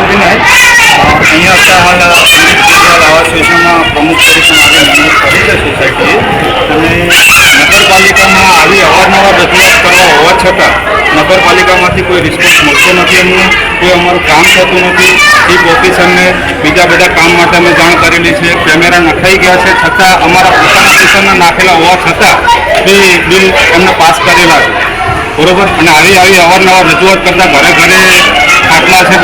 હાલ ઇન્ડિવિજ્યુઅલ આવાસ યોજનામાં પ્રમુખ તરીકે મારી કરી છે સોસાયટી અને નગરપાલિકામાં આવી અવારનવાર રજૂઆત કરવા હોવા છતાં નગરપાલિકામાંથી કોઈ રિસ્પોન્સ મળતો નથી અમને, કોઈ અમારું કામ થતું નથી. ચીફ ઓફિસરને બીજા બધા કામ માટે અમે જાણ કરેલી છે. કેમેરા નખાઈ ગયા છે. છતાં અમારા પોતાના ઓફિસરના નાખેલા હોવા છતાં તે બિલ અમને પાસ કરેલા છે. બરોબર? અને આવી આવી અવારનવાર રજૂઆત કરતાં ઘરે ઘરે આટલા છે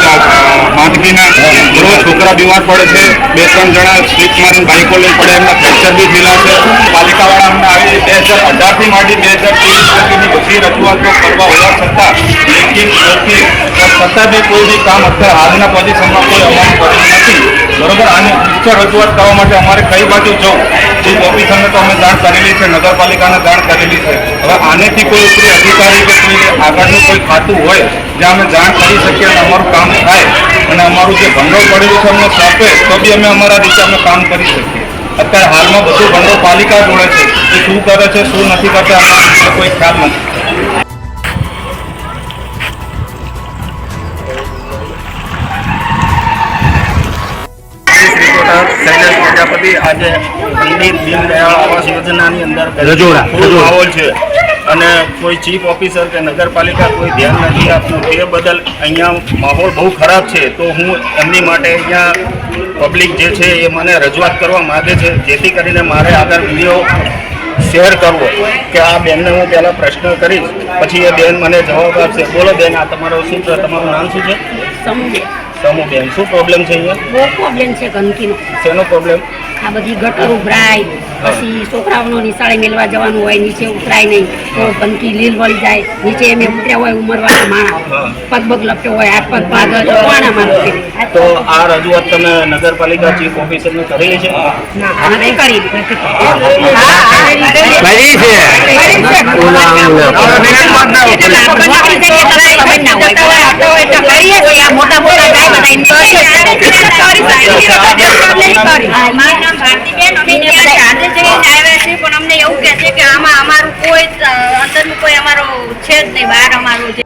માંદગીના બરોબર છોકરા બીમાર પડે છે. બે, ત્રણ જણા સ્લીપ મારીને બાઇકો લઈ પડે, એમના ફ્રેક્ચર બી થયેલા છે. પાલિકાવાળા અમને આવી બે હજાર અઢારથી માંડી બે હજાર ત્રેવીસ સુધીની બધી રજૂઆતો કરવા હોવા છતાં લેખિત મૌખિક છતાં બી કોઈ બી કામ અત્યારે હાલના પોઝિશનમાં કોઈ અમારું કર્યું નથી. બરોબર? આને ઉચ્ચ રજૂઆત કરવા માટે અમારે કઈ બાજુ જવું? ચીફ ઓફિસરને તો અમે જાણ કરેલી છે, નગરપાલિકાને જાણ કરેલી છે. હવે આનેથી કોઈ ઉપરી અધિકારી કે કોઈ આગળનું કોઈ ખાતું હોય, જ્યાં અમે જાણ કરી શકીએ અને અમારું કામ થાય, અને અમારું જે ભંડોળ પડેલું છે અમને સોંપે, તો બી અમે અમારા રીતે અમે કામ કરી શકીએ. અત્યારે હાલમાં બધું ભંડોળ પાલિકા જોડે છે એ શું કરે છે, શું નથી કરતા વિશે કોઈ ખ્યાલ નથી. શૈલેષ પ્રજાપતિ આજે પંડિત દીનદયાળ આવાસ યોજનાની અંદર. માહોલ છે. અને કોઈ ચીફ ઓફિસર કે નગરપાલિકા કોઈ ધ્યાન નથી આપતું. તે બદલ અહીંયા માહોલ બહુ ખરાબ છે. તો હું એમની માટે અહીંયા પબ્લિક જે છે એ મને રજૂઆત કરવા માગે છે જેથી કરીને મારે આગળ વીડિયો શેર કરવો. કે આ બેનને હું પહેલાં પ્રશ્ન કરીશ. પછી એ બેન મને જવાબ આપશે. બોલો બેન આ તમારો શું છે? તમારું નામ શું છે? સમૂહ બેન. શું પ્રોબ્લેમ છે અહીંયા? બહુ પ્રોબ્લેમ છે ગંદકીનો. શેનો પ્રોબ્લેમ આ બધી ગટર ઉભરાય પછી છોકરાઓનો નિશાળે મેળવા જવાનું હોય નીચે ઉતરાય નહીં તો ગંદકી લીલ વળી જાય. નીચે એમ ઉતર્યા હોય ઉમરવાના માણા પગ પગ લપટ્યો હોય હાથ પગ પાગળ કોણા માણસ તો આ રજૂઆત તમે નગરપાલિકા ચીફ ઓફિસરને કરેલી છે? નથી કરી. કરી છે. I'm આવ્યા છીએ પણ અમને એવું છે કે આમાં અમારું કોઈ અંદરનું કોઈ અમારો છે જ નહીં બહાર અમારું છે